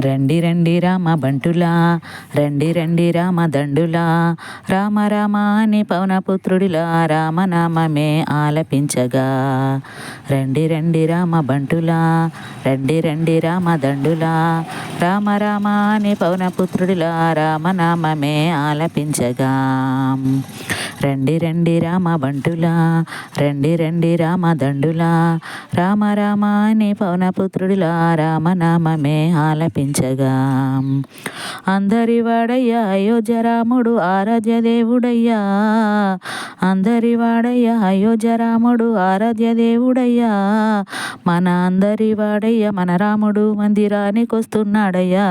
రండి రండి రామ బంటులా రండి రండి రామ దండులా రామ రామ అని పవనపుత్రుడిలా రామనామమే ఆలపించగా. రండి రండి రామ బంటులా రండి రండి రామ దండులా రామ రామ అని పవనపుత్రుడిలా రామనామమే ఆలపించగా. రండి రండి రామ బంటులా రండి రండి రామ దండులా రామ రామ అని పవనపుత్రుడిలా రామనామమే ఆలపించగా. అందరి వాడయ్యా అయోధ్య రాముడు ఆరాధ్య దేవుడయ్యా అందరి వాడయ్యా అయోధ్య రాముడు ఆరాధ్య దేవుడయ్యా మన అందరి వాడయ్య మన రాముడు మందిరానికి వస్తున్నాడయ్యా.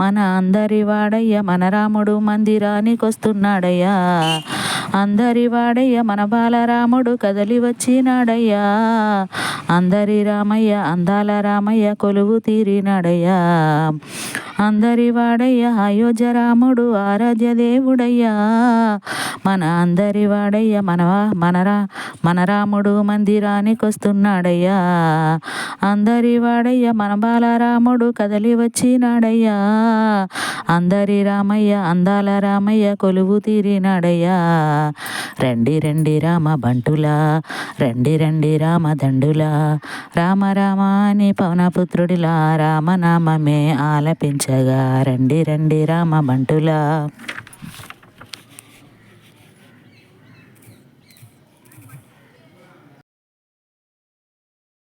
మన అందరి వాడయ్య మన రాముడు మందిరానికి వస్తున్నాడయ్యా. అందరి వాడయ్య మన బాలరాముడు కదలి వచ్చినాడయ్యా. అందరి రామయ్య అందాల రామయ్య కొలువు తీరినాడయ్యా. అందరి వాడయ్య అయోధ్య రాముడు ఆరాధ్య దేవుడయ్యా. మన అందరి వాడయ్య మన మనరా మన రాముడు మందిరానికి వస్తున్నాడయ్యా. అందరి వాడయ్య మన బాలరాముడు కదలి వచ్చినాడయ్యా. అందరి రామయ్య అందాల రామయ్య కొలువు తీరినాడయ్యా. రండి రండి రామ బంటులా రండి రండి రామ దండులా. రామ రామ అని పవనపుత్రుడిలా రామనామమే ఆలపించగా. రండి రండి రామ బంటులా.